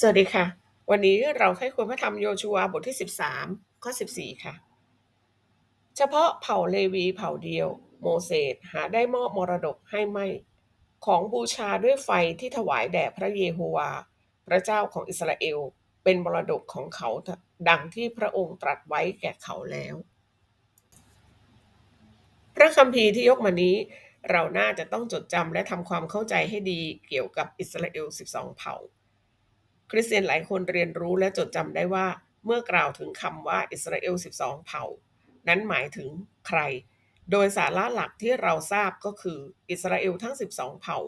สวัสดีค่ะ วันนี้เราใคร่ควรพระธรรมโยชูวาบทที่ 13 ข้อ 14 ค่ะ เฉพาะเผ่าเลวีเผ่าเดียว โมเสสหาได้มอบมรดกให้ไม่ ของบูชาด้วยไฟที่ถวายแด่พระเยโฮวา พระเจ้าของอิสราเอล เป็นมรดกของเขาดังที่พระองค์ตรัสไว้แก่เขาแล้ว พระคัมภีร์ที่ยกมานี้ เราน่าจะต้องจดจำและทำความเข้าใจให้ดีเกี่ยวกับอิสราเอล 12 เผ่า คริสเตียนหลายคนเรียนรู้และจดจำได้ว่า เมื่อกล่าวถึงคำว่าอิสราเอล 12 เผ่า นั้นหมายถึงใคร โดยสาระหลักที่เราทราบก็คืออิสราเอลทั้ง 12 เผ่า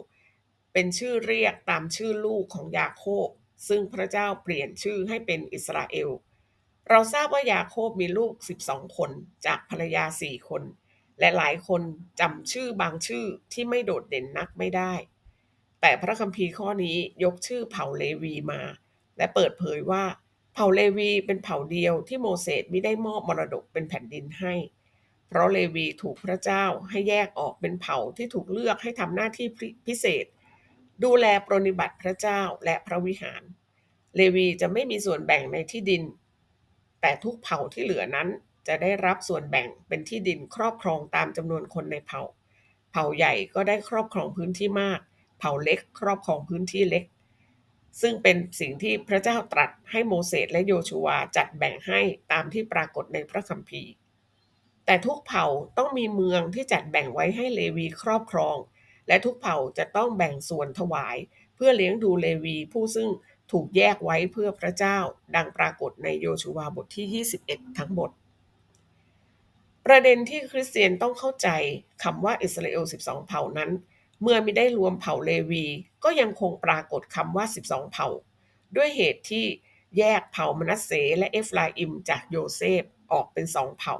เป็นชื่อเรียกตามชื่อลูกของยาโคบ ซึ่งพระเจ้าเปลี่ยนชื่อให้เป็นอิสราเอล เราทราบว่ายาโคบมีลูก 12 คนจากภรรยา 4 คน และหลายคนจำชื่อบางชื่อที่ไม่โดดเด่นนักไม่ได้ แต่พระคัมภีร์ข้อนี้ยกชื่อเผ่าเลวีมา และเปิดเผยว่า เผ่าเลวีเป็นเผ่าเดียวที่โมเสสไม่ได้มอบมรดกเป็นแผ่นดินให้ เพราะเลวีถูกพระเจ้าให้แยกออกเป็นเผ่าที่ถูกเลือกให้ทำหน้าที่พิเศษ ดูแลปรนิบัติพระเจ้าและพระวิหาร เลวีจะไม่มีส่วนแบ่งในที่ดิน แต่ทุกเผ่าที่เหลือนั้นจะได้รับส่วนแบ่งเป็นที่ดินครอบครองตามจำนวนคนในเผ่า เผ่าใหญ่ก็ได้ครอบครองพื้นที่มาก เผ่าเล็ก ครอบครองพื้นที่เล็ก ซึ่งเป็นสิ่งที่พระเจ้าตรัสให้โมเสสและโยชูวาจัดแบ่งให้ตามที่ปรากฏในพระคัมภีร์ แต่ทุกเผ่าต้องมีเมืองที่จัดแบ่งไว้ให้เลวีครอบครอง และทุกเผ่าจะต้องแบ่งส่วนถวาย เพื่อเลี้ยงดูเลวีผู้ซึ่งถูกแยกไว้เพื่อพระเจ้า ดังปรากฏในโยชูวาบทที่ 21 ทั้งหมดประเด็นที่คริสเตียนต้องเข้าใจคำว่าอิสราเอล 12 เผ่านั้น เมื่อไม่ได้รวมเผ่าเลวี ก็ยังคงปรากฏคำว่า 12 เผ่า ด้วยเหตุที่แยกเผ่ามนัสเสและเอฟราอิมจากโยเซฟออกเป็นสองเผ่า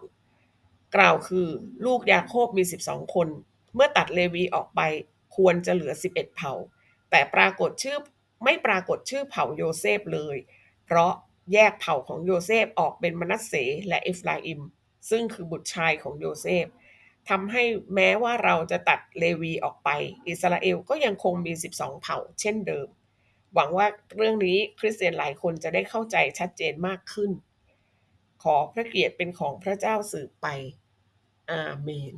กล่าวคือลูกยาโคบมี 12 คน เมื่อตัดเลวีออกไปควรจะเหลือ 11 เผ่า แต่ปรากฏชื่อไม่ปรากฏชื่อเผ่าโยเซฟเลย เพราะแยกเผ่าของโยเซฟออกเป็นมนัสเสและเอฟราอิม ซึ่งคือบุตรชายของโยเซฟ ทำให้แม้ว่าเราจะตัดเลวีออกไป อิสราเอลก็ยังคงมี 12 เผ่า เช่นเดิม หวังว่าเรื่องนี้คริสเตียนหลายคนจะได้เข้าใจชัดเจนมากขึ้น ขอพระเกียรติเป็นของพระเจ้าสืบไป อาเมน